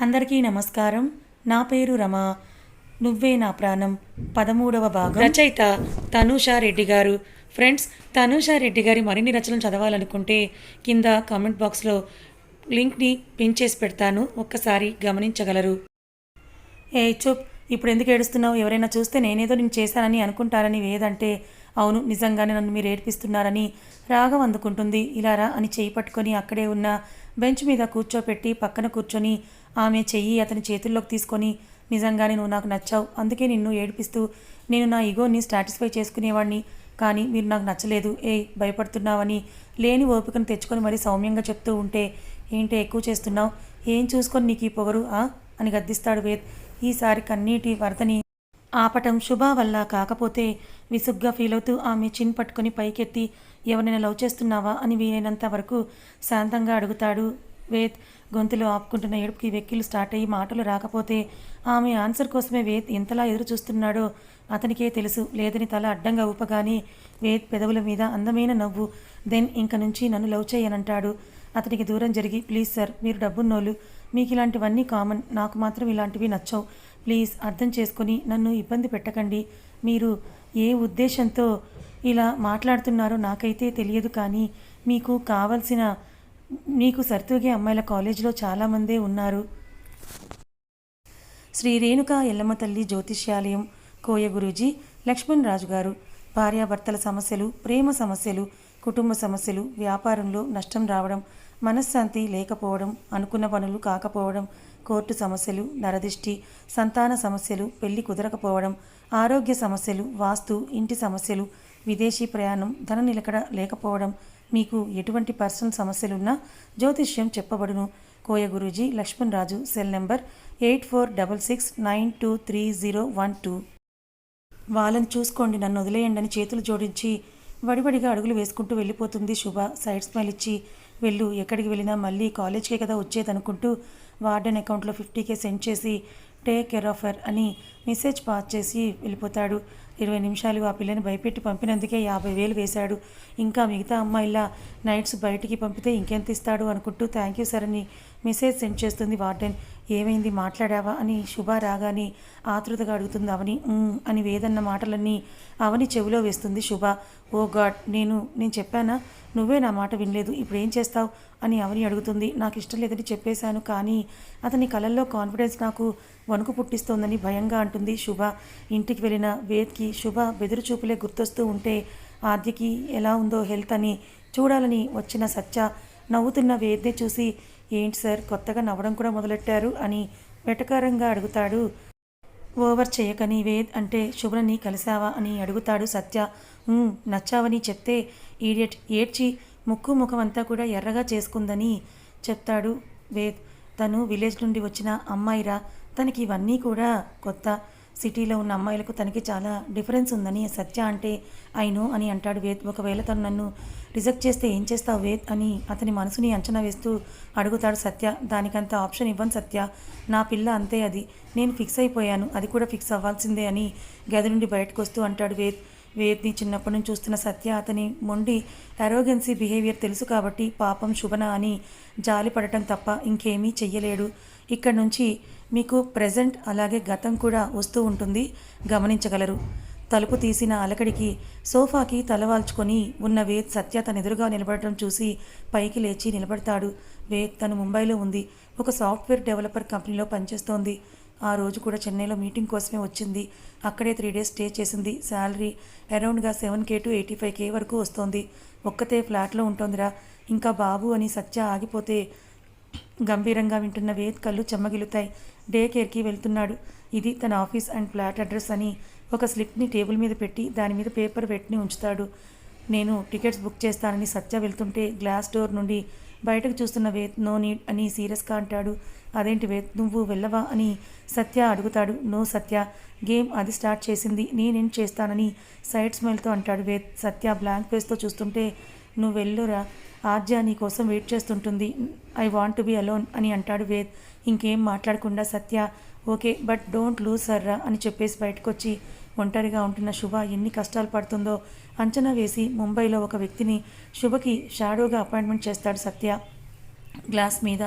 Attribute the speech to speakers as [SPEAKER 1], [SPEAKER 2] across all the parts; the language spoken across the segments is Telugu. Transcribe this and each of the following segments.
[SPEAKER 1] అందరికీ నమస్కారం. నా పేరు రమ. నువ్వే నా ప్రాణం. పదమూడవ భాగం. రచయిత తనూషా రెడ్డి గారు. ఫ్రెండ్స్ తనూషా రెడ్డి గారి మరిన్ని రచనలు చదవాలనుకుంటే కింద కామెంట్ బాక్స్లో లింక్ని పిన్ చేసి పెడతాను. ఒక్కసారి గమనించగలరు. ఏ చూప్. ఇప్పుడు ఎందుకు ఏడుస్తున్నావు? ఎవరైనా చూస్తే నేనేదో నేను చేశానని అనుకుంటారని వేదంటే అవును నిజంగానే నన్ను మీరు ఏడ్పిస్తున్నారని రాగం అందుకుంటుంది. ఇలారా అని చేయి పట్టుకొని అక్కడే ఉన్న బెంచ్ మీద కూర్చోపెట్టి పక్కన కూర్చొని ఆమె చెయ్యి అతని చేతుల్లోకి తీసుకొని నిజంగానే నువ్వు నాకు నచ్చావు. అందుకే నిన్ను ఏడిపిస్తూ నేను నా ఈగోని సాటిస్ఫై చేసుకునేవాడిని. కానీ మీరు నాకు నచ్చలేదు. ఏ భయపడుతున్నావని లేని ఓపికను తెచ్చుకొని మరీ సౌమ్యంగా చెప్తూ ఉంటే ఏంటి ఎక్కువ చేస్తున్నావు? ఏం చూసుకొని నీకు ఈ పొగరు ఆ? అని గద్దిస్తాడు వేద్. ఈసారి కన్నీటి వరదని ఆపటం శుభ వల్ల కాకపోతే విసుగ్గా ఫీల్ అవుతూ ఆమె చిన్ పట్టుకొని పైకెత్తి ఎవరైనా లవ్ చేస్తున్నావా? అని వీలైనంత వరకు శాంతంగా అడుగుతాడు వేద్. గొంతులో ఆపుకుంటున్న ఏడుపుకి వెక్కిలు స్టార్ట్ అయ్యి మాటలు రాకపోతే ఆమె ఆన్సర్ కోసమే వేద్ ఎంతలా ఎదురు చూస్తున్నాడో అతనికే తెలుసు. లేదని తల అడ్డంగా ఊపగాని వేద్ పెదవుల మీద అందమైన నవ్వు దెన్ ఇంక నుంచి నన్ను లవ్ చేయనంటాడు. అతనికి దూరం జరిగి ప్లీజ్ సార్ మీరు డబ్బున్నోళ్ళు. మీకు ఇలాంటివన్నీ కామన్. నాకు మాత్రం ఇలాంటివి నచ్చవు. ప్లీజ్ అర్థం చేసుకొని నన్ను ఇబ్బంది పెట్టకండి. మీరు ఏ ఉద్దేశంతో ఇలా మాట్లాడుతున్నారో నాకైతే తెలియదు కానీ మీకు కావలసిన నీకు సర్తూగే అమ్మాయిల కాలేజీలో చాలామందే ఉన్నారు. శ్రీ రేణుక ఎల్లమ్మ తల్లి జ్యోతిష్యాలయం కోయ గురూజీ లక్ష్మణ్ రాజు గారు. భార్యాభర్తల సమస్యలు ప్రేమ సమస్యలు కుటుంబ సమస్యలు వ్యాపారంలో నష్టం రావడం మనశ్శాంతి లేకపోవడం అనుకున్న పనులు కాకపోవడం కోర్టు సమస్యలు నరదిష్టి సంతాన సమస్యలు పెళ్ళి కుదరకపోవడం ఆరోగ్య సమస్యలు వాస్తు ఇంటి సమస్యలు విదేశీ ప్రయాణం ధన నిలకడ లేకపోవడం మీకు ఎటువంటి పర్సనల్ సమస్యలున్నా జ్యోతిష్యం చెప్పబడును. Koya Guruji Lakshman Raju cell number eight four double six nine two three zero one two. వాళ్ళని చూసుకోండి నన్ను వదిలేయండి అని చేతులు జోడించి వడివడిగా అడుగులు వేసుకుంటూ వెళ్ళిపోతుంది శుభ. సైడ్ స్మైల్ ఇచ్చి వెళ్ళు ఎక్కడికి వెళ్ళినా మళ్ళీ కాలేజ్కే కదా వచ్చేదనుకుంటూ వార్డెన్ అకౌంట్లో ఫిఫ్టీకే సెండ్ చేసి టేక్ కేర్ ఆఫర్ అని మెసేజ్ పాస్ చేసి వెళ్ళిపోతాడు. ఇరవై నిమిషాలు ఆ పిల్లని భయపెట్టి పంపినందుకే యాభై వేలు వేశాడు. ఇంకా మిగతా అమ్మాయిలా నైట్స్ బయటికి పంపితే ఇంకెంత ఇస్తాడు అనుకుంటూ థ్యాంక్ యూ సార్ అని మెసేజ్ సెండ్ చేస్తుంది వార్డెన్. ఏమైంది? మాట్లాడావా? అని శుభ రాగానే ఆతృతగా అడుగుతుంది అవని. అని వేదన్న మాటలన్నీ అవని చెవిలో వేస్తుంది శుభ. ఓ గాడ్ నేను నేను చెప్పానా? నువ్వే నా మాట వినలేదు. ఇప్పుడు ఏం చేస్తావు? అని అవని అడుగుతుంది. నాకు ఇష్టం లేదని చెప్పేశాను కానీ అతని కళల్లో కాన్ఫిడెన్స్ నాకు వణుకు పుట్టిస్తోందని భయంగా అంటుంది శుభ. ఇంటికి వెళ్ళిన వేద్కి శుభ బెదురు చూపులే గుర్తొస్తూ ఉంటే ఆద్యకి ఎలా ఉందో హెల్త్ అని చూడాలని వచ్చిన సత్య నవ్వుతున్న వేద్నే చూసి ఏంటి సార్ కొత్తగా నవ్వడం కూడా మొదలెట్టారు అని వెటకారంగా అడుగుతాడు. ఓవర్ చేయకని వేద్ అంటే శుభ్రని కలిశావా? అని అడుగుతాడు సత్య. నచ్చావని చెప్తే ఈడియట్ ఏడ్చి ముక్కు ముఖం అంతా కూడా ఎర్రగా చేసుకుందని చెప్తాడు వేద్. తను విలేజ్ నుండి వచ్చిన అమ్మాయిరా తనకి ఇవన్నీ కూడా కొత్త సిటీలో ఉన్న అమ్మాయిలకు తనకి చాలా డిఫరెన్స్ ఉందని సత్య అంటే అయిను అని అంటాడు వేద్. ఒకవేళ తను నన్ను రిజెక్ట్ చేస్తే ఏం చేస్తావు వేద్ అని అతని మనసుని అంచనా వేస్తూ అడుగుతాడు సత్య. దానికంత ఆప్షన్ ఇవ్వను సత్య. నా పిల్ల అంతే అది. నేను ఫిక్స్ అయిపోయాను. అది కూడా ఫిక్స్ అవ్వాల్సిందే అని గది నుండి బయటకు వస్తూ అంటాడు వేద్. వేద్ని చిన్నప్పటి నుంచి చూస్తున్న సత్య అతని మొండి అరోగెన్సీ బిహేవియర్ తెలుసు కాబట్టి పాపం శుభన అని జాలి పడటం తప్ప ఇంకేమీ చెయ్యలేడు. ఇక్కడ నుంచి మీకు ప్రజెంట్ అలాగే గతం కూడా వస్తూ ఉంటుంది. గమనించగలరు. తలుపు తీసిన అలకడికి సోఫాకి తలవాల్చుకొని ఉన్న వేద్ సత్య తన ఎదురుగా నిలబడటం చూసి పైకి లేచి నిలబడతాడు. వేద్ తను ముంబైలో ఉంది. ఒక సాఫ్ట్వేర్ డెవలపర్ కంపెనీలో పనిచేస్తోంది. ఆ రోజు కూడా చెన్నైలో మీటింగ్ కోసమే వచ్చింది. అక్కడే త్రీ డేస్ స్టే చేసింది. Salary అరౌండ్గా seven K to eighty five K వరకు వస్తోంది. ఒక్కతే ఫ్లాట్లో ఉంటోందిరా. ఇంకా బాబు అని సత్య ఆగిపోతే గంభీరంగా వింటున్న వేద్ కళ్ళు చెమ్మగిలుతాయి. డే కేర్కి వెళ్తున్నాడు. ఇది తన ఆఫీస్ అండ్ ఫ్లాట్ అడ్రస్ అని ఒక స్లిప్ని టేబుల్ మీద పెట్టి దాని మీద పేపర్ పెట్టి ఉంచుతాడు. నేను టికెట్స్ బుక్ చేస్తానని సత్య వెళ్తుంటే గ్లాస్ డోర్ నుండి బయటకు చూస్తున్న వేద్ నో నీడ్ అని సీరియస్గా అంటాడు. అదేంటి వేద్ నువ్వు వెళ్ళవా? అని సత్య అడుగుతాడు. నో సత్య గేమ్ అది స్టార్ట్ చేసింది నేనేం చేస్తానని సైడ్ స్మైల్తో అంటాడు వేద్ సత్య బ్లాంక్ ఫేస్తో చూస్తుంటే నువ్వు వెళ్ళురా ఆద్య నీ కోసం వెయిట్ చేస్తుంటుంది. I want to be alone అని అంటాడు వేద్ ఇంకేం మాట్లాడకుండా Satya okay but don't lose సర్రా అని చెప్పేసి బయటకు వచ్చి ఒంటరిగా ఉంటున్న శుభ ఎన్ని కష్టాలు పడుతుందో అంచనా వేసి ముంబైలో ఒక వ్యక్తిని శుభకి షాడోగా అపాయింట్మెంట్ చేస్తాడు సత్య. గ్లాస్ మీద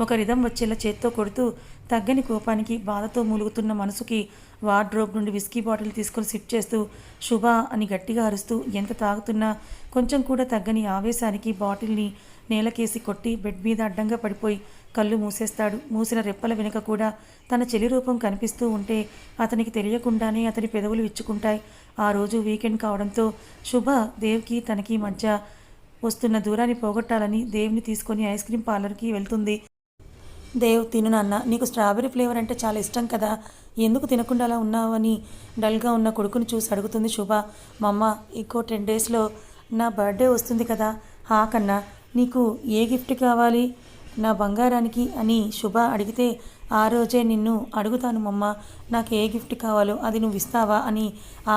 [SPEAKER 1] ఒక రిధం వచ్చేలా చేత్తో కొడుతూ తగ్గని కోపానికి బాధతో మూలుగుతున్న మనసుకి వార్డ్రోబ్ నుండి విస్కీ బాటిల్ తీసుకొని సిప్ చేస్తూ శుభ అని గట్టిగా అరుస్తూ ఎంత తాగుతున్నా కొంచెం కూడా తగ్గని ఆవేశానికి బాటిల్ని నేలకేసి కొట్టి బెడ్ మీద అడ్డంగా పడిపోయి కళ్ళు మూసేస్తాడు. మూసిన రెప్పల వెనుక కూడా తన చెలి రూపం కనిపిస్తూ ఉంటే అతనికి తెలియకుండానే అతని పెదవులు విచ్చుకుంటాయి. ఆ రోజు వీకెండ్ కావడంతో శుభ దేవ్కి తనకి మధ్య వస్తున్న దూరాన్ని పోగొట్టాలని దేవ్ని తీసుకొని ఐస్ క్రీమ్ పార్లర్కి వెళ్తుంది. దేవ్ తిను నాన్న. నీకు స్ట్రాబెర్రీ ఫ్లేవర్ అంటే చాలా ఇష్టం కదా. ఎందుకు తినకుండా అలా ఉన్నావని డల్గా ఉన్న కొడుకుని చూసి అడుగుతుంది శుభ. మమ్మ ఇంకో టెన్ డేస్లో నా బర్త్డే వస్తుంది కదా. హా కన్నా నీకు ఏ గిఫ్ట్ కావాలి? నా బంగారానికి అని శుభ అడిగితే ఆ రోజే నిన్ను అడుగుతాను మమ్మ. నాకు ఏ గిఫ్ట్ కావాలో అది నువ్వు ఇస్తావా అని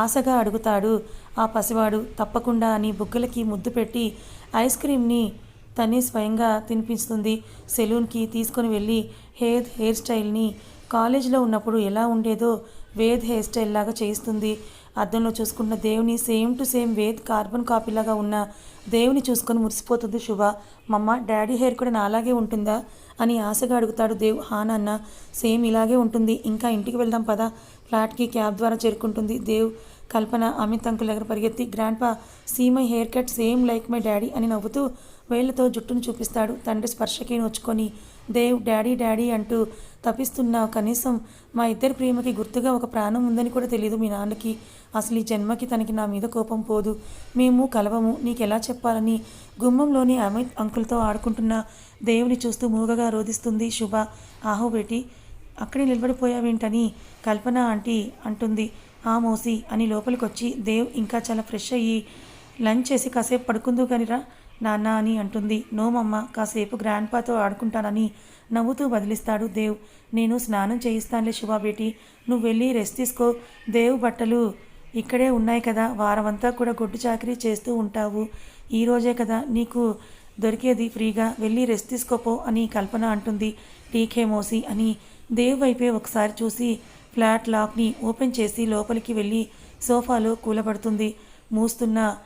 [SPEAKER 1] ఆశగా అడుగుతాడు. ఆ పసివాడు తప్పకుండా అని బుగ్గలకి ముద్దు పెట్టి ఐస్ క్రీమ్ని తనే స్వయంగా తినిపిస్తుంది. సెలూన్కి తీసుకొని వెళ్ళి హెయిర్ హెయిర్ స్టైల్ని కాలేజీలో ఉన్నప్పుడు ఎలా ఉండేదో వేద్ హెయిర్ స్టైల్ లాగా చేయిస్తుంది. అద్దంలో చూసుకున్న దేవుని same to same Ved carbon కాపీలాగా ఉన్న దేవుని చూసుకొని మురిసిపోతుంది శుభ. మమ్మ డాడీ హెయిర్ కూడా నాలాగే ఉంటుందా? అని ఆశగా అడుగుతాడు దేవ్. హా నాన్న సేమ్ ఇలాగే ఉంటుంది. ఇంకా ఇంటికి వెళ్దాం పదా. ఫ్లాట్కి క్యాబ్ ద్వారా చేరుకుంటుంది దేవ్. కల్పన అమిత్ అంకుల్ దగ్గర పరిగెత్తి grandpa see my haircut same like my daddy అని నవ్వుతూ వేళ్ళతో జుట్టును చూపిస్తాడు. తండ్రి స్పర్శకి నొచ్చుకొని దేవ్ డాడీ డాడీ అంటూ తప్పిస్తున్నావు కనీసం మా ఇద్దరి ప్రేమకి గుర్తుగా ఒక ప్రాణం ఉందని కూడా తెలియదు మీ నాన్నకి. అసలు ఈ జన్మకి తనకి నా మీద కోపం పోదు. మేము కలవము. నీకెలా చెప్పాలని గుమ్మంలోని అమిత్ అంకుల్తో ఆడుకుంటున్న దేవుని చూస్తూ మూగగా రోధిస్తుంది శుభ. ఆహో బేటి అక్కడే నిలబడిపోయావేంటని కల్పన ఆంటీ అంటుంది. ఆ మోసి అని లోపలికొచ్చి దేవ్ ఇంకా చాలా ఫ్రెష్ అయ్యి లంచ్ చేసి కాసేపు పడుకుందు కానిరా. నాన్న అని అంటుంది. నోమమ్మ కాసేపు గ్రాండ్ పాతో ఆడుకుంటానని నవ్వుతూ బదిలిస్తాడు దేవ్. నేను స్నానం చేయిస్తానులే శుభా బేటి. నువ్వు వెళ్ళి రెస్ట్ తీసుకో. దేవ్ బట్టలు ఇక్కడే ఉన్నాయి కదా. వారమంతా కూడా గొడ్డు చాకరీ చేస్తూ ఉంటావు. ఈరోజే కదా నీకు దొరికేది ఫ్రీగా. వెళ్ళి రెస్ట్ తీసుకోపో అని కల్పన అంటుంది. టీకే మోసి అని దేవ్ వైపే ఒకసారి చూసి ఫ్లాట్ లాక్ని ఓపెన్ చేసి లోపలికి వెళ్ళి సోఫాలో కూలబడుతుంది. మూస్తున్న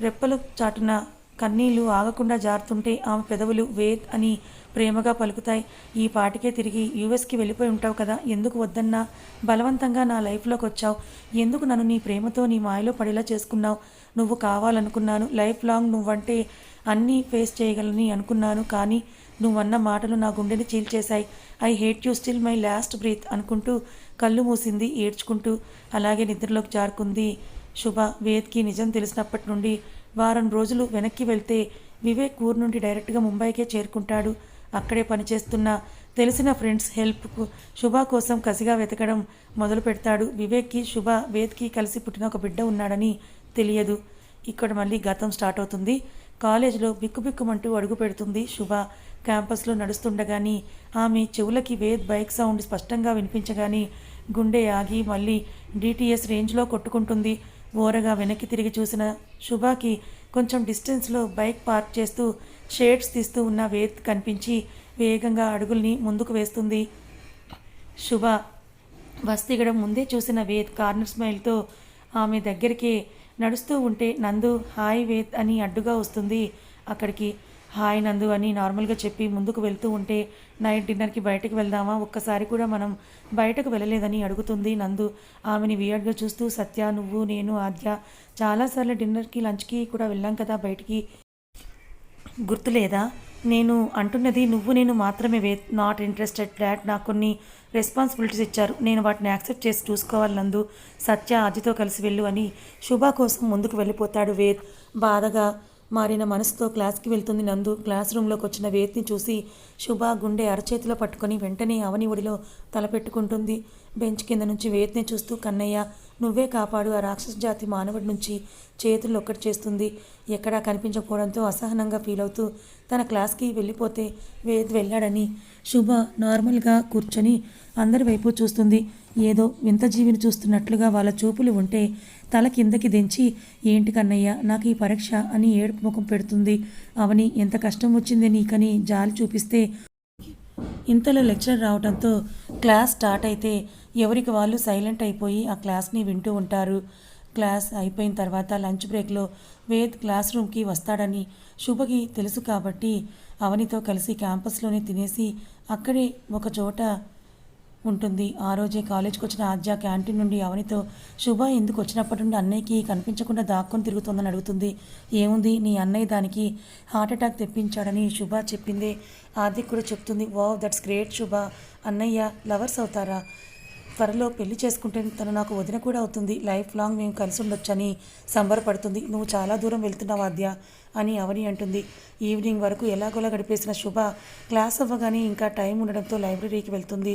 [SPEAKER 1] రెప్పలు చాటున కన్నీళ్ళు ఆగకుండా జారుతుంటే ఆమె పెదవులు వేద్ అని ప్రేమగా పలుకుతాయి. ఈ పాటికే తిరిగి యూఎస్కి వెళ్ళిపోయి ఉంటావు కదా. ఎందుకు వద్దన్నా? బలవంతంగా నా లైఫ్లోకి వచ్చావు. ఎందుకు నన్ను నీ ప్రేమతో నీ మాయలో పడేలా చేసుకున్నావు? నువ్వు కావాలనుకున్నాను. లైఫ్ లాంగ్ నువ్వంటే అన్నీ ఫేస్ చేయగలని అనుకున్నాను. కానీ నువ్వన్న మాటలు నా గుండెని చీల్చేశాయి. I hate you still my last breath అనుకుంటూ కళ్ళు మూసింది ఏడ్చుకుంటూ అలాగే నిద్రలోకి జారుకుంది శుభ. వేద్కి నిజం తెలిసినప్పటి నుండి వారం రోజులు వెనక్కి వెళ్తే వివేక్ ఊరు నుండి డైరెక్ట్గా ముంబైకే చేరుకుంటాడు. అక్కడే పనిచేస్తున్న తెలిసిన ఫ్రెండ్స్ హెల్ప్కు శుభ కోసం కసిగా వెతకడం మొదలు పెడతాడు. వివేక్కి శుభ వేద్కి కలిసి పుట్టిన ఒక బిడ్డ ఉన్నాడని తెలియదు. ఇక్కడ మళ్ళీ గతం స్టార్ట్ అవుతుంది. కాలేజీలో బిక్కుబిక్కుమంటూ అడుగు పెడుతుంది శుభ. క్యాంపస్లో నడుస్తుండగాని ఆమె చెవులకి వేద్ బైక్ సౌండ్ స్పష్టంగా వినిపించగాని గుండె ఆగి మళ్ళీ డిటిఎస్ రేంజ్లో కొట్టుకుంటుంది. ఓరగా వెనక్కి తిరిగి చూసిన శుభాకి కొంచెం డిస్టెన్స్లో బైక్ పార్క్ చేస్తూ షేడ్స్ తీస్తూ ఉన్న వేద్ కనిపించి వేగంగా అడుగుల్ని ముందుకు వేస్తుంది. శుభ వస్తిగడం ముందే చూసిన వేద్ కార్నర్ స్మైల్తో ఆమె దగ్గరికి నడుస్తూ ఉంటే నందు హాయ్ వేద్ అని అడ్డుగా వస్తుంది. అక్కడికి హాయ్ నందు అని నార్మల్గా చెప్పి ముందుకు వెళ్తూ ఉంటే నైట్ డిన్నర్కి బయటకు వెళ్దామా? ఒక్కసారి కూడా మనం బయటకు వెళ్ళలేదని అడుగుతుంది నందు. ఆమెని వియర్డ్గా చూస్తూ సత్య నువ్వు నేను ఆద్య చాలాసార్లు డిన్నర్కి లంచ్కి కూడా వెళ్ళాం కదా బయటికి. గుర్తులేదా? నేను అంటున్నది నువ్వు నేను మాత్రమే వే నాట్ ఇంట్రెస్టెడ్ డాడ్ నాకు కొన్ని రెస్పాన్సిబిలిటీస్ ఇచ్చారు. నేను వాటిని యాక్సెప్ట్ చేసి చూసుకోవాలి నందు. సత్య ఆదితో కలిసి వెళ్ళు అని శుభ కోసం ముందుకు వెళ్ళిపోతాడు వేద్. బాధగా మారిన మనసుతో క్లాస్కి వెళ్తుంది నందు. క్లాస్ రూమ్లోకి వచ్చిన వేత్ని చూసి శుభ గుండె అరచేతిలో పట్టుకొని వెంటనే అవని ఒడిలో తలపెట్టుకుంటుంది. బెంచ్ కింద నుంచి వేద్ని చూస్తూ కన్నయ్య నువ్వే కాపాడు. ఆ రాక్షస జాతి మానవుడి నుంచి చేతులు ఒక్కటి చేస్తుంది. ఎక్కడా కనిపించకపోవడంతో అసహనంగా ఫీల్ అవుతూ తన క్లాస్కి వెళ్ళిపోతే వేద్ వెళ్ళాడని శుభ నార్మల్గా కూర్చొని అందరి వైపు చూస్తుంది. ఏదో వింత జీవిని చూస్తున్నట్లుగా వాళ్ళ చూపులు ఉంటే తల కిందకి దించి ఏంటి కన్నయ్య నాకు ఈ పరీక్ష అని ఏడుపు ముఖం పెడుతుంది. అవని ఎంత కష్టం వచ్చింది నీకని జాలి చూపిస్తే ఇంతలో లెక్చర్ రావడంతో క్లాస్ స్టార్ట్ అయితే ఎవరికి వాళ్ళు సైలెంట్ అయిపోయి ఆ క్లాస్ని వింటూ ఉంటారు. క్లాస్ అయిపోయిన తర్వాత లంచ్ బ్రేక్లో వేద్ క్లాస్ రూమ్కి వస్తాడని శుభకి తెలుసు కాబట్టి అవనితో కలిసి క్యాంపస్లోనే తినేసి అక్కడే ఒక చోట ఉంటుంది. ఆ రోజే కాలేజ్కి వచ్చిన ఆద్య క్యాంటీన్ నుండి అవనితో శుభ ఎందుకు వచ్చినప్పటి నుండి అన్నయ్యకి కనిపించకుండా దాక్కొని తిరుగుతుందని అడుగుతుంది. ఏముంది? నీ అన్నయ్య దానికి హార్ట్ అటాక్ తెప్పించాడని శుభ చెప్పింది ఆద్య కూడా చెప్తుంది. వావ్ దట్స్ గ్రేట్ శుభ. అన్నయ్య లవర్స్ అవుతారా? త్వరలో పెళ్ళి చేసుకుంటే తను నాకు వదిన కూడా అవుతుంది. లైఫ్ లాంగ్ మేము కలిసి ఉండొచ్చని సంబరపడుతుంది. నువ్వు చాలా దూరం వెళ్తున్నావు ఆద్య అని అవని అంటుంది. ఈవినింగ్ వరకు ఎలాగోలా గడిపేసిన శుభ క్లాస్ అవ్వగానే ఇంకా టైం ఉండడంతో లైబ్రరీకి వెళ్తుంది.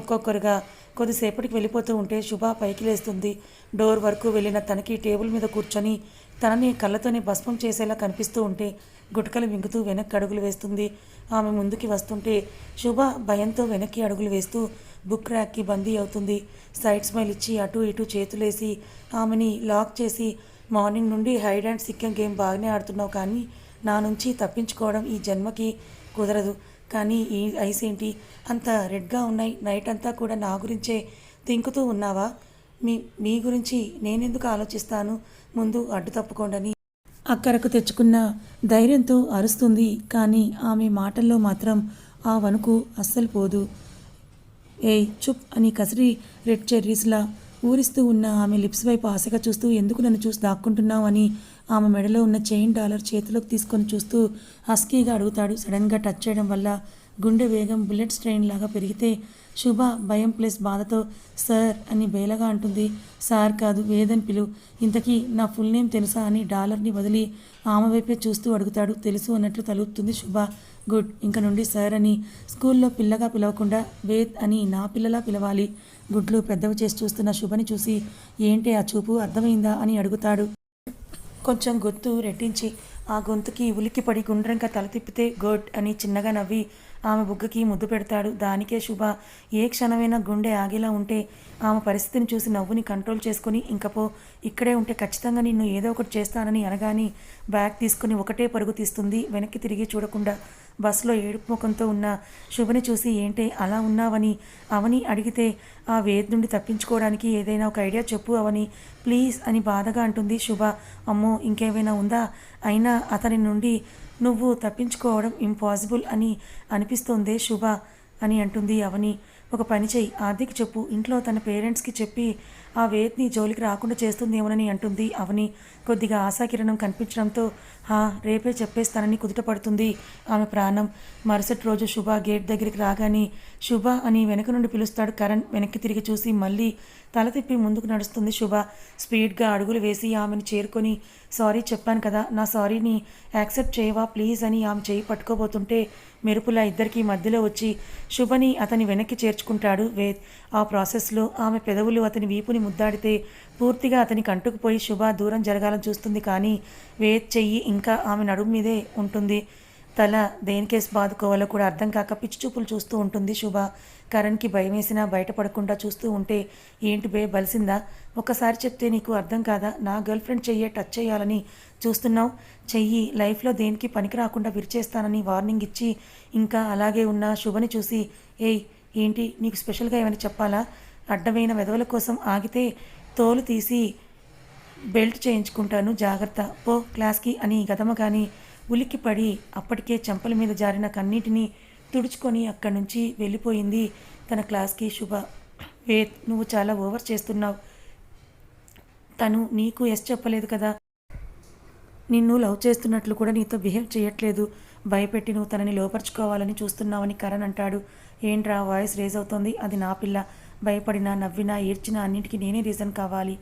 [SPEAKER 1] ఒక్కొక్కరుగా కొద్దిసేపటికి వెళ్ళిపోతూ ఉంటే శుభ పైకి లేస్తుంది. డోర్ వరకు వెళ్ళిన తనకి టేబుల్ మీద కూర్చొని తనని కళ్ళతోనే భస్మం చేసేలా కనిపిస్తూ ఉంటే గుటకలు మింగుతూ వెనక్కి అడుగులు వేస్తుంది. ఆమె ముందుకి వస్తుంటే శుభ భయంతో వెనక్కి అడుగులు వేస్తూ బుక్ ర్యాక్కి బందీ అవుతుంది. సైడ్ స్మైల్ ఇచ్చి అటు ఇటు చేతులేసి ఆమెని లాక్ చేసి మార్నింగ్ నుండి హైడ్ అండ్ సిక్కం గేమ్ బాగానే ఆడుతున్నావు కానీ నా నుంచి తప్పించుకోవడం ఈ జన్మకి కుదరదు. కానీ ఈ ఐస్ ఏంటి? అంత రెడ్గా ఉన్నాయి. నైట్ అంతా కూడా నా గురించే తింకుతూ ఉన్నావా? మీ మీ గురించి నేనెందుకు ఆలోచిస్తాను? ముందు అడ్డు తప్పుకోండని. అక్కరకు తెచ్చుకున్న ధైర్యంతో అరుస్తుంది. కానీ ఆమె మాటల్లో మాత్రం ఆ వణుకు అస్సలు పోదు. ఏయ్ చుప్ అని కసిరి రెడ్ చెర్రీస్లా ఊరిస్తూ ఉన్న ఆమె లిప్స్ వైపు ఆశగా చూస్తూ ఎందుకు నన్ను చూసి దాక్కుంటున్నావు అని ఆమె మెడలో ఉన్న చైన్ డాలర్ చేతిలోకి తీసుకొని చూస్తూ హస్కీగా అడుగుతాడు. సడన్గా టచ్ చేయడం వల్ల గుండె వేగం బుల్లెట్ స్ట్రెయిన్ లాగా పెరిగితే శుభ భయం ప్లస్ బాధతో సార్ అని బేలగా అంటుంది. సార్ కాదు వేదన్ పిలు. ఇంతకీ నా ఫుల్ నేమ్ తెలుసా? అని డాలర్ని వదిలి ఆమె వైపే చూస్తూ అడుగుతాడు. తెలుసు అన్నట్లు తలుపుతుంది శుభ. గుడ్. ఇంక నుండి సార్ అని స్కూల్లో పిల్లగా పిలవకుండా వేద్ అని నా పిల్లలా పిలవాలి. గుడ్లు పెద్దవి చేసి చూస్తున్న శుభని చూసి ఏంటి ఆ చూపు అర్థమైందా అని అడుగుతాడు. కొంచెం గొంతు రెట్టించి ఆ గొంతుకి ఉలిక్కిపడి గుండ్రంగా తల తిప్పితే గుడ్ అని చిన్నగా నవ్వి ఆమె బుగ్గకి ముద్దు పెడతాడు. దానికే శుభ. ఏ క్షణమైనా గుండె ఆగేలా ఉంటే ఆమె పరిస్థితిని చూసి నవ్వుని కంట్రోల్ చేసుకుని ఇంకపో ఇక్కడే ఉంటే ఖచ్చితంగా నిన్ను ఏదో ఒకటి చేస్తానని అనగాని బ్యాగ్ తీసుకుని ఒకటే పరుగు తీస్తుంది. వెనక్కి తిరిగి చూడకుండా బస్సులో ఏడుపు ముఖంతో ఉన్న శుభని చూసి ఏంటే అలా ఉన్నావని అవని అడిగితే ఆ వేద్ నుండి తప్పించుకోవడానికి ఏదైనా ఒక ఐడియా చెప్పు అవని ప్లీజ్ అని బాధగా అంటుంది శుభ. అమ్మో ఇంకేమైనా ఉందా? అయినా అతని నుండి నువ్వు తప్పించుకోవడం ఇంపాసిబుల్ అని అనిపిస్తోందే శుభ అని అంటుంది అవని. ఒక పని చెయ్యి ఆర్థిక చెప్పు. ఇంట్లో తన పేరెంట్స్కి చెప్పి ఆ వేద్ని జోలికి రాకుండా చేస్తుందేమోనని అంటుంది అవని. కొద్దిగా ఆశాకిరణం కనిపించడంతో హా రేపే చెప్పేస్తానని కుదుట పడుతుంది ఆమె ప్రాణం. మరుసటి రోజు శుభ గేట్ దగ్గరికి రాగానే శుభ అని వెనక నుండి పిలుస్తాడు కరణ్. వెనక్కి తిరిగి చూసి మళ్ళీ తల తిప్పి ముందుకు నడుస్తుంది శుభ. స్పీడ్గా అడుగులు వేసి ఆమెను చేరుకొని సారీ చెప్పాను కదా నా సారీని యాక్సెప్ట్ చేయవా ప్లీజ్ అని ఆమె చేయి పట్టుకోబోతుంటే మెరుపులా ఇద్దరికి మధ్యలో వచ్చి శుభని అతని వెనక్కి చేర్చుకుంటాడు వేద్. ఆ ప్రాసెస్లో ఆమె పెదవులు అతని వీపుని ముద్దాడితే పూర్తిగా అతనికి అంటుకుపోయి శుభ దూరం జరగాలని చూస్తుంది కానీ వేద్ చెయ్యి ఇంకా ఆమె నడుము మీదే ఉంటుంది. తల దేనికేసి బాదుకోవాలో కూడా అర్థం కాక పిచ్చి చూపులు చూస్తూ ఉంటుంది శుభ. కరణ్కి భయం వేసినా బయటపడకుండా చూస్తూ ఉంటే ఏంటి బే బలిసిందా? ఒక్కసారి చెప్తే నీకు అర్థం కాదా? నా గర్ల్ ఫ్రెండ్ చెయ్యే టచ్ చేయాలని చూస్తున్నావు. చెయ్యి లైఫ్లో దేనికి పనికి రాకుండా విరిచేస్తానని వార్నింగ్ ఇచ్చి ఇంకా అలాగే ఉన్న శుభని చూసి ఏయ్ ఏంటి నీకు స్పెషల్గా ఏమైనా చెప్పాలా? అడ్డమైన వెధవల కోసం ఆగితే తోలు తీసి బెల్ట్ చేయించుకుంటాను. జాగ్రత్త. పో క్లాస్కి అని గదమ కానీ ఉలిక్కిపడి అప్పటికే చెంపల మీద జారిన కన్నీటిని తుడుచుకొని అక్కడి నుంచి వెళ్ళిపోయింది తన క్లాస్కి శుభ. వే నువ్వు చాలా ఓవర్ చేస్తున్నావు. తను నీకు ఎస్ చెప్పలేదు కదా. నిన్ను లవ్ చేస్తున్నట్లు కూడా నీతో బిహేవ్ చేయట్లేదు. భయపెట్టి నువ్వు తనని లోపరుచుకోవాలని చూస్తున్నావని కరణ్ అంటాడు. ఏంట్రా వాయిస్ రేజ్ అవుతోంది? అది నా పిల్ల. భయపడినా నవ్వినా ఏడ్చినా అన్నింటికి నేనే రీజన్ కావాలి.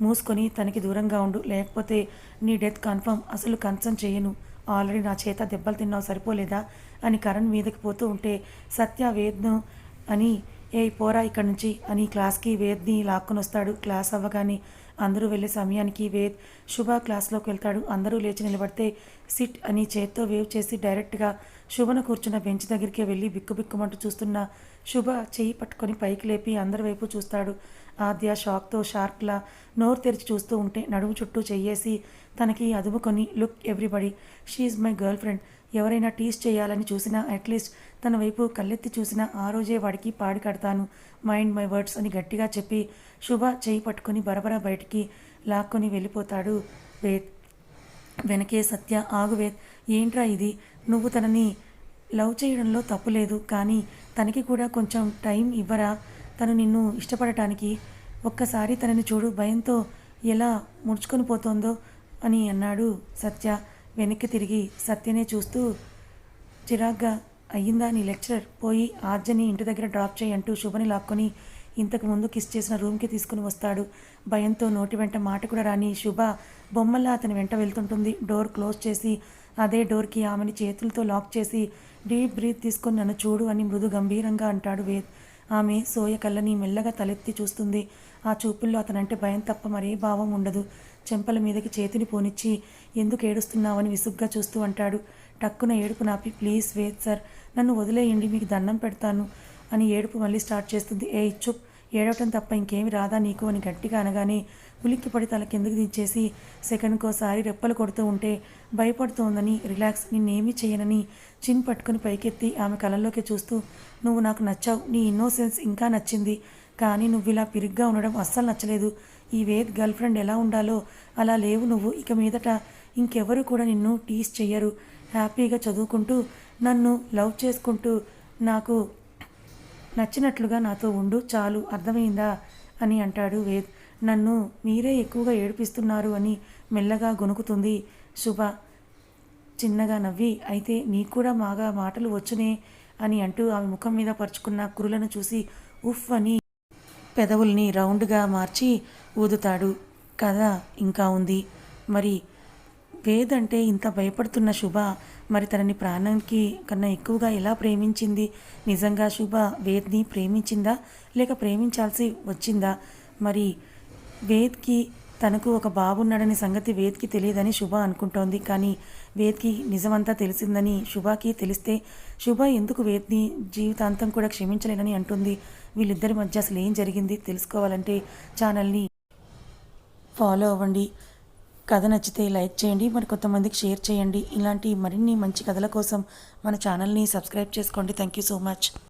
[SPEAKER 1] మూసుకొని తనకి దూరంగా ఉండు. లేకపోతే నీ డెత్ కన్ఫర్మ్. అసలు కన్సర్న్ చేయను. ఆల్రెడీ నా చేత దెబ్బలు తిన్నావు సరిపోలేదా? అని కరణ్ మీదకి పోతూ ఉంటే సత్య వేద్ను అని ఏ పోరా ఇక్కడి నుంచి అని క్లాస్కి వేద్ని లాక్కొని వస్తాడు. క్లాస్ అవ్వగానే అందరూ వెళ్ళే సమయానికి వేద్ శుభ క్లాస్లోకి వెళ్తాడు. అందరూ లేచి నిలబడితే సిట్ అని చేత్తో వేవ్ చేసి డైరెక్ట్గా శుభన కూర్చున్న బెంచ్ దగ్గరికి వెళ్ళి బిక్కుబిక్కుమంటూ చూస్తున్న శుభ చెయ్యి పట్టుకొని పైకి లేపి అందరి వైపు చూస్తాడు. ఆద్య షాక్తో షార్క్లా నోరు తెరిచి చూస్తూ ఉంటే నడుము చుట్టూ చెయ్యేసి తనకి అదుముకొని look everybody she's my girlfriend. ఎవరైనా టీస్ చేయాలని చూసినా అట్లీస్ట్ తన వైపు కళ్ళెత్తి చూసినా ఆ రోజే వాడికి పాడి కడతాను. మైండ్ మై వర్డ్స్ అని గట్టిగా చెప్పి శుభ చేయి పట్టుకొని బరబరా బయటికి లాక్కొని వెళ్ళిపోతాడు వేద్. వెనకే సత్య ఆగువేద్ ఏంట్రా ఇది? నువ్వు తనని లవ్ చేయడంలో తప్పు లేదు కానీ తనకి కూడా కొంచెం టైం ఇవ్వరా? తను నిన్ను ఇష్టపడటానికి ఒక్కసారి తనని చూడు భయంతో ఎలా ముడుచుకొని పోతోందో అని అన్నాడు సత్య. వెనక్కి తిరిగి సత్యనే చూస్తూ చిరాగ్గా అయ్యిందా నీ లెక్చరర్? పోయి ఆర్జని ఇంటి దగ్గర డ్రాప్ చేయి అంటూ శుభని లాక్కొని ఇంతకు ముందు కిస్ చేసిన రూమ్కి తీసుకుని వస్తాడు. భయంతో నోటి వెంట మాట కూడా రాని శుభ బొమ్మల్లా అతని వెంట వెళ్తుంటుంది. డోర్ క్లోజ్ చేసి అదే డోర్కి ఆమెని చేతులతో లాక్ చేసి డీప్ బ్రీత్ తీసుకొని నన్ను చూడు అని మృదు గంభీరంగా అంటాడు వేద్. ఆమె సోయ కళ్ళని మెల్లగా తలెత్తి చూస్తుంది. ఆ చూపుల్లో అతనంటే భయం తప్ప మరే భావం ఉండదు. చెంపల మీదకి చేతిని పోనిచ్చి ఎందుకు ఏడుస్తున్నావని విసుగ్గా చూస్తూ అంటాడు. టక్కున ఏడుపు నాపి ప్లీజ్ వేద్ సార్ నన్ను వదిలేయండి మీకు దండం పెడతాను అని ఏడుపు మళ్ళీ స్టార్ట్ చేస్తుంది. ఏ ఇచ్చుప్ ఏడవటం తప్ప ఇంకేమి రాదా నీకు అని గట్టిగా అనగానే ఉలిక్కిపడి తల కిందకి దించేసి సెకండ్కోసారి రెప్పలు కొడుతూ ఉంటే భయపడుతోందని రిలాక్స్ నిన్నేమీ చేయనని చిన్ పట్టుకుని పైకెత్తి ఆమె కళ్ళల్లోకి చూస్తూ నువ్వు నాకు నచ్చావు నీ ఇన్నోసెన్స్ ఇంకా నచ్చింది కానీ నువ్వు ఇలా పిరిగ్గా ఉండడం అస్సలు నచ్చలేదు. ఈ వేద్ గర్ల్ ఫ్రెండ్ ఎలా ఉండాలో అలా లేవు నువ్వు. ఇక మీదట ఇంకెవరు కూడా నిన్ను టీస్ చెయ్యరు. హ్యాపీగా చదువుకుంటూ నన్ను లవ్ చేసుకుంటూ నాకు నచ్చినట్లుగా నాతో ఉండు చాలు అర్థమైందా అని అంటాడు వేద్. నన్ను మీరే ఎక్కువగా ఏడిపిస్తున్నారు అని మెల్లగా గొనుకుతుంది శుభ. చిన్నగా నవ్వి అయితే నీకు కూడా మాగా మాటలు వచ్చునే అని అంటూ ఆమె ముఖం మీద పరుచుకున్న కురులను చూసి ఉఫ్ అని పెదవుల్ని రౌండ్గా మార్చి ఊదుతాడు. కథ ఇంకా ఉంది. మరి వేదంటే ఇంత భయపడుతున్న శుభ? మరి తనని ప్రాణానికి కన్నా ఎక్కువగా ఎలా ప్రేమించింది? నిజంగా శుభ వేద్ని ప్రేమించిందా? లేక ప్రేమించాల్సి వచ్చిందా? మరి వేద్కి తనకు ఒక బాబున్నాడని సంగతి వేద్కి తెలియదని శుభ అనుకుంటోంది. కానీ వేద్కి నిజమంతా తెలిసిందని శుభకి తెలిస్తే శుభ ఎందుకు వేద్ని జీవితాంతం కూడా క్షమించలేనని అంటుంది. వీళ్ళిద్దరి మధ్య అసలు ఏం జరిగింది తెలుసుకోవాలంటే ఛానల్ని ఫాలో అవ్వండి. కథ నచ్చితే లైక్ చేయండి మరి కొంతమందికి షేర్ చేయండి. ఇలాంటి మరిన్ని మంచి కథల కోసం మన ఛానల్ని సబ్స్క్రైబ్ చేసుకోండి. Thank you so much.